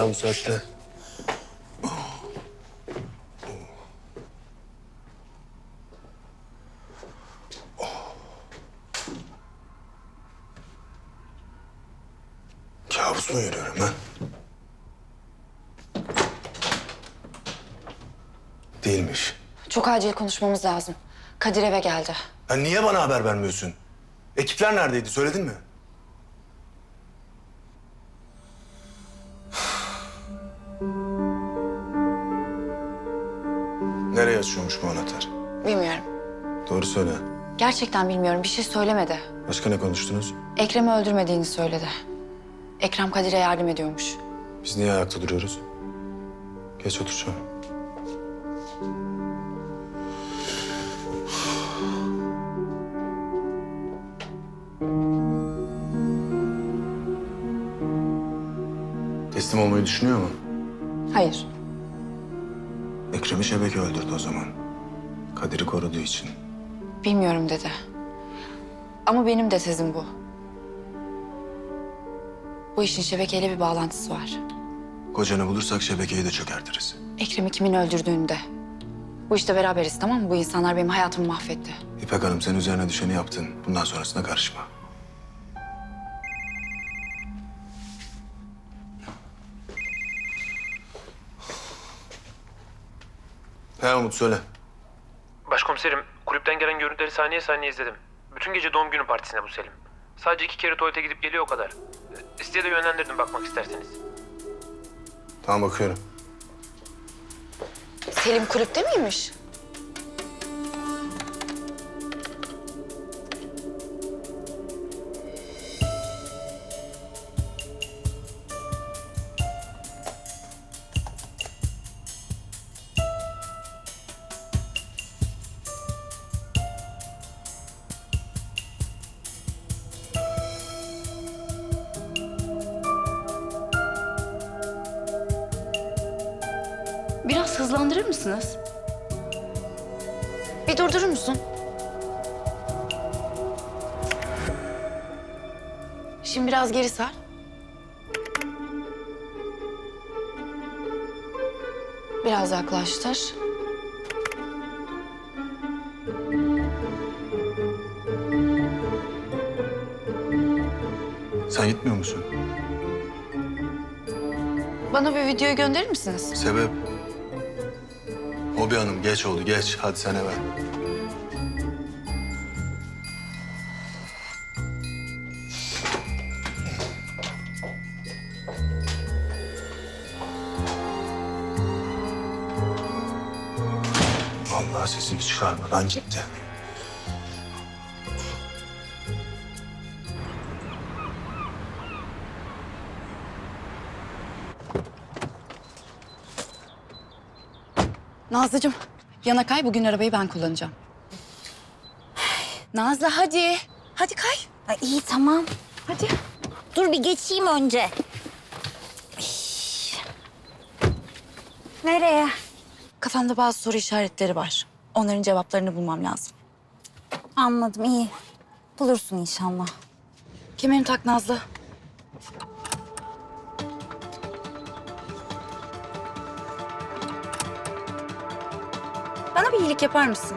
ya bu saatte? Kabus mu görüyorum ben? Değilmiş. Çok acil konuşmamız lazım. Kadir eve geldi. Ya niye bana haber vermiyorsun? Ekipler neredeydi söyledin mi? Gerçekten bilmiyorum. Bir şey söylemedi. Başka ne konuştunuz? Ekrem'i öldürmediğini söyledi. Ekrem Kadir'e yardım ediyormuş. Biz niye ayakta duruyoruz? Geç otur şöyle. Teslim olmayı düşünüyor mu? Hayır. Ekrem'i şebeke öldürdü o zaman. Kadir'i koruduğu için. Bilmiyorum dedi. Ama benim de tezim bu. Bu işin şebekeyle bir bağlantısı var. Kocanı bulursak şebekeyi de çökertiriz. Ekrem'i kimin öldürdüğünü de. Bu işte beraberiz tamam mı? Bu insanlar benim hayatımı mahvetti. İpek Hanım sen üzerine düşeni yaptın. Bundan sonrasına karışma. He Umut söyle. Başkomiserim, kulüpten gelen görüntüleri saniye saniye izledim. Bütün gece doğum günü partisine bu Selim. Sadece iki kere tuvalete gidip geliyor o kadar. İsteye de yönlendirdim bakmak isterseniz. Tamam bakıyorum. Selim kulüpte miymiş? Hızlandırır mısınız? Bir durdurur musun? Şimdi biraz geri sar. Biraz yaklaştır. Sen gitmiyor musun? Bana bir videoyu gönderir misiniz? Sebep? Hobi Hanım geç oldu geç. Hadi sen eve. Vallahi sesini çıkarmadan gitti. Nazlıcığım, yana kay. Bugün arabayı ben kullanacağım. Nazlı hadi. Hadi kay. Ay, iyi tamam. Hadi. Dur bir geçeyim önce. Ay. Nereye? Kafamda bazı soru işaretleri var. Onların cevaplarını bulmam lazım. Anladım iyi. Bulursun inşallah. Kemerini tak Nazlı. Bir iyilik yapar mısın?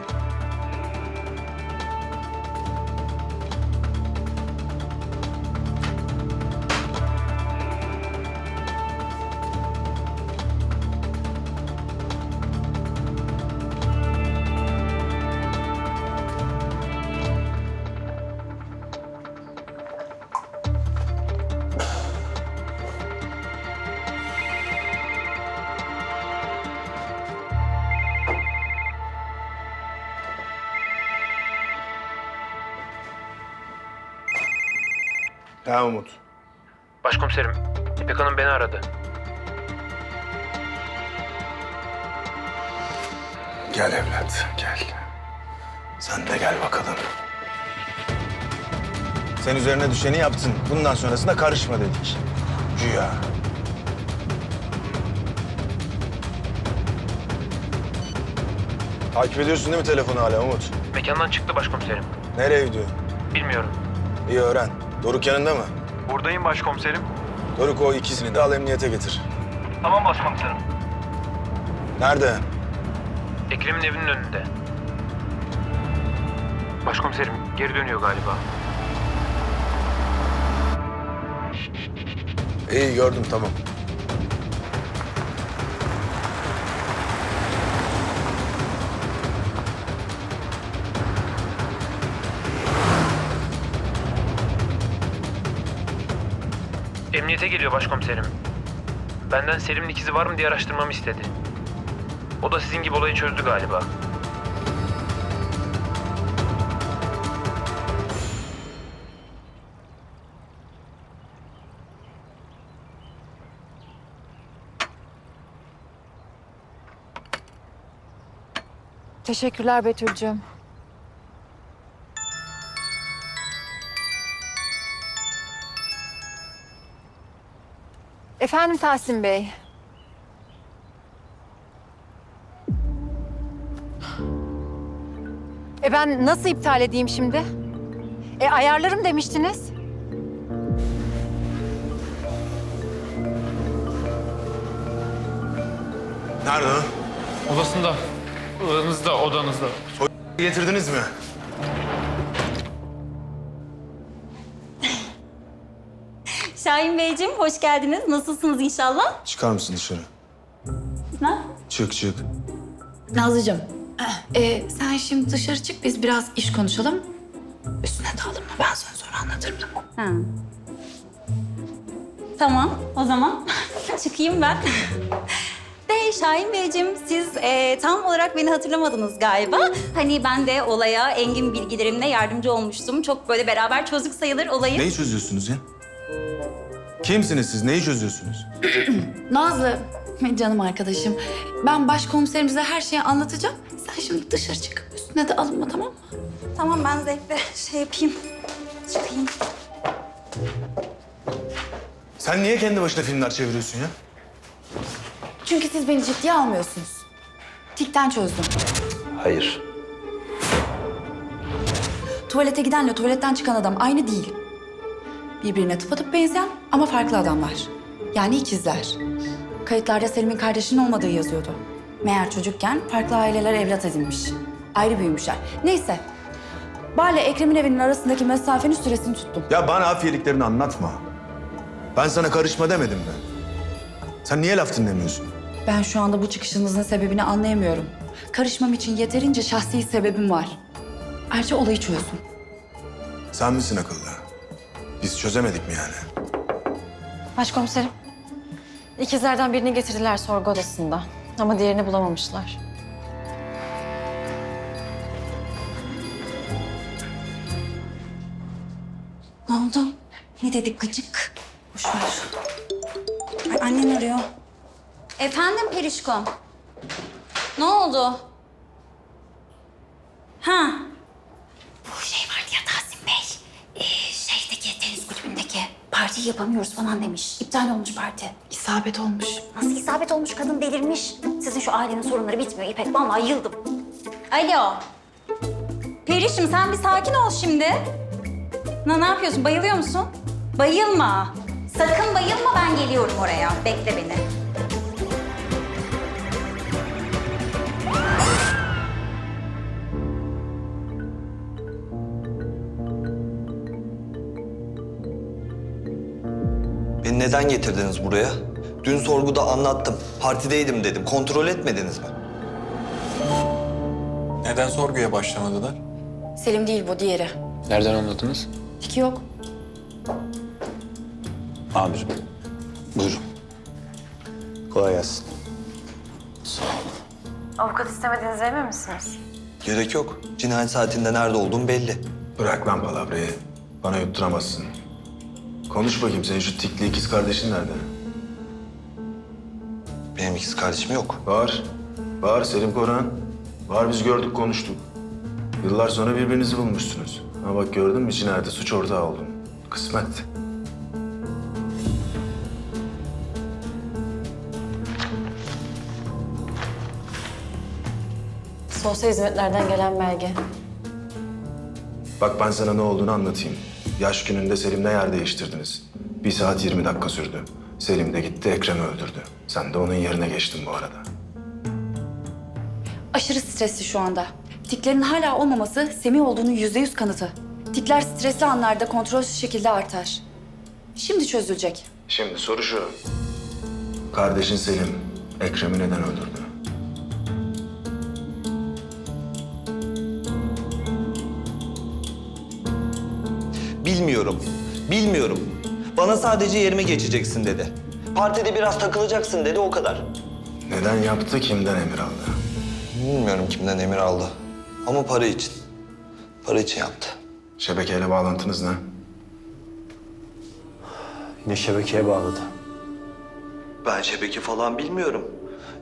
Ha Umut. Başkomiserim, İpek Hanım beni aradı. Gel evlat, gel. Sen de gel bakalım. Sen üzerine düşeni yaptın. Bundan sonrasına karışma dedik. Güya. Takip ediyorsun değil mi telefonu hala Umut? Mekandan çıktı başkomiserim. Nereye gidiyor? Bilmiyorum. İyi öğren. Doruk yanında mı? Buradayım başkomiserim. Doruk o ikisini de al emniyete getir. Tamam başkomiserim. Nerede? Ekrem'in evinin önünde. Başkomiserim geri dönüyor galiba. İyi gördüm tamam. Emniyete geliyor başkomiserim. Benden Selim'in ikizi var mı diye araştırmamı istedi. O da sizin gibi olayı çözdü galiba. Teşekkürler Betül'cüğüm. Efendim Tahsin Bey. E ben nasıl iptal edeyim şimdi? E ayarlarım demiştiniz. Nerede o? Odasında. Odanızda, odanızda. Getirdiniz mi? Şahin Beyciğim hoş geldiniz. Nasılsınız inşallah? Çıkar mısın dışarı? Ha? Çık çık. Nazlıcığım, e, sen şimdi dışarı çık biz biraz iş konuşalım. Üstüne de alınma ben sana sonra anlatırım tamam Ha. Tamam o zaman çıkayım ben. De Şahin Beyciğim siz e, tam olarak beni hatırlamadınız galiba. Hani ben de olaya engin bilgilerimle yardımcı olmuştum. Çok böyle beraber çözdük sayılır olayı. Neyi çözüyorsunuz ya? Kimsiniz siz? Neyi çözüyorsunuz? Nazlı, canım arkadaşım. Ben başkomiserimize her şeyi anlatacağım. Sen şimdi dışarı çık. Üstüne de alınma tamam mı? Tamam ben zevkle şey yapayım. Çıkayım. Sen niye kendi başına filmler çeviriyorsun ya? Çünkü siz beni ciddiye almıyorsunuz. Tikten çözdüm. Hayır. Tuvalete gidenle tuvaletten çıkan adam aynı değil. Birbirine tıpatıp benzeyen ama farklı adamlar. Yani ikizler. Kayıtlarda Selim'in kardeşinin olmadığı yazıyordu. Meğer çocukken farklı aileler evlat edinmiş. Ayrı büyümüşler. Neyse. Bale Ekrem'in evinin arasındaki mesafenin süresini tuttum. Ya bana afiyeliklerini anlatma. Ben sana karışma demedim mi? Sen niye laf dinlemiyorsun? Ben şu anda bu çıkışınızın sebebini anlayamıyorum. Karışmam için yeterince şahsi sebebim var. Ayrıca olayı çözdüm. Sen misin akıllı? Biz çözemedik mi yani? Başkomiserim. İkizlerden birini getirdiler sorgu odasında. Ama diğerini bulamamışlar. Ne oldu? Ne dedik gıcık? Boş ver. Ay, annen arıyor. Efendim Perişkom. Ne oldu? Ha. Partiyi yapamıyoruz falan demiş. İptal olmuş parti. İsabet olmuş. Nasıl isabet olmuş kadın delirmiş. Sizin şu ailenin sorunları bitmiyor İpek. Vallahi yıldım. Alo. Perişim sen bir sakin ol şimdi. Na, ne yapıyorsun? Bayılıyor musun? Bayılma. Sakın bayılma ben geliyorum oraya. Bekle beni. Beni neden getirdiniz buraya? Dün sorguda anlattım. Partideydim dedim. Kontrol etmediniz mi? Neden sorguya başlamadılar? Selim değil bu diğeri. Nereden anladınız? Tiki yok. Amirim. Buyurun. Kolay gelsin. Avukat istemediğinize emin misiniz? Gerek yok. Cinayet saatinde nerede olduğum belli. Bırak lan palavrayı. Bana yutturamazsın. Konuş bakayım senin şu tikli ikiz kardeşin nerede? Benim ikiz kardeşim yok. Var. Var Selim Koran. Var biz gördük konuştuk. Yıllar sonra birbirinizi bulmuşsunuz. Ha bak gördün mü cinayete suç ortağı oldun. Kısmet. Sosyal hizmetlerden gelen belge. Bak ben sana ne olduğunu anlatayım. Yaş gününde Selim'le yer değiştirdiniz. Bir saat 20 dakika sürdü. Selim de gitti Ekrem'i öldürdü. Sen de onun yerine geçtin bu arada. Aşırı stresli şu anda. Tiklerin hala olmaması Semih olduğunu yüzde yüz kanıtı. Tikler stresli anlarda kontrolsüz şekilde artar. Şimdi çözülecek. Şimdi soru şu. Kardeşin Selim, Ekrem'i neden öldürdü? Bilmiyorum. Bilmiyorum. Bana sadece yerime geçeceksin dedi. Partide biraz takılacaksın dedi o kadar. Neden yaptı, kimden emir aldı? Bilmiyorum kimden emir aldı. Ama para için. Para için yaptı. Şebekeyle bağlantınız ne? Yine şebekeye bağladı. Ben şebeke falan bilmiyorum.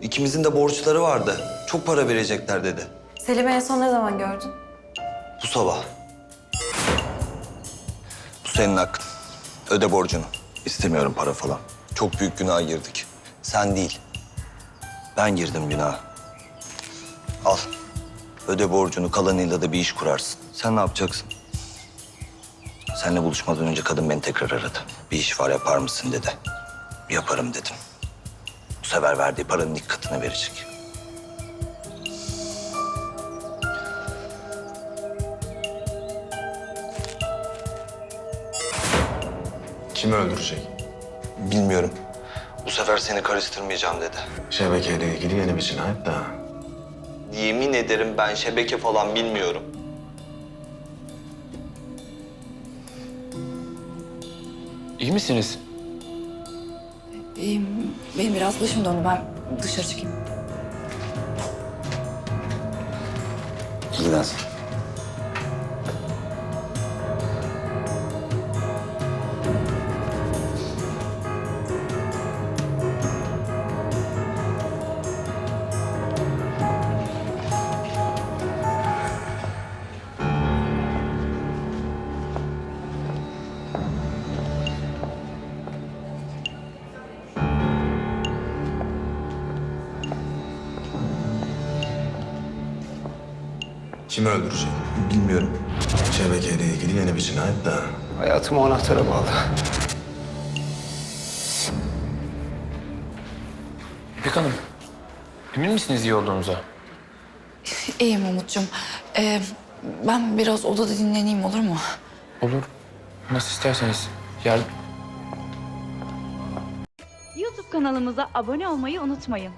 İkimizin de borçları vardı. Çok para verecekler dedi. Selim'i en son ne zaman gördün? Bu sabah. Senin hakkın. Öde borcunu. İstemiyorum para falan. Çok büyük günaha girdik. Sen değil. Ben girdim günaha. Al. Öde borcunu kalanıyla da bir iş kurarsın. Sen ne yapacaksın? Seninle buluşmadan önce kadın beni tekrar aradı. Bir iş var yapar mısın dedi. Yaparım dedim. Bu sefer verdiği paranın ilk katını verecek. Kimi öldürecek? Bilmiyorum. Bu sefer seni karıştırmayacağım dedi. Şebekeyle ilgili yeni bir cinayet daha. Yemin ederim ben şebeke falan bilmiyorum. İyi misiniz? Benim, benim biraz başım döndü. Ben dışarı çıkayım. İlgilensin. Kimi öldürecek? Bilmiyorum. Şebekeyle ilgili yeni bir cinayet daha. Hayatım o anahtara bağlı. İpek Hanım, emin misiniz iyi olduğunuza? İyiyim Umut'cum. Ee, ben biraz odada dinleneyim olur mu? Olur. Nasıl isterseniz. Yer... YouTube kanalımıza abone olmayı unutmayın.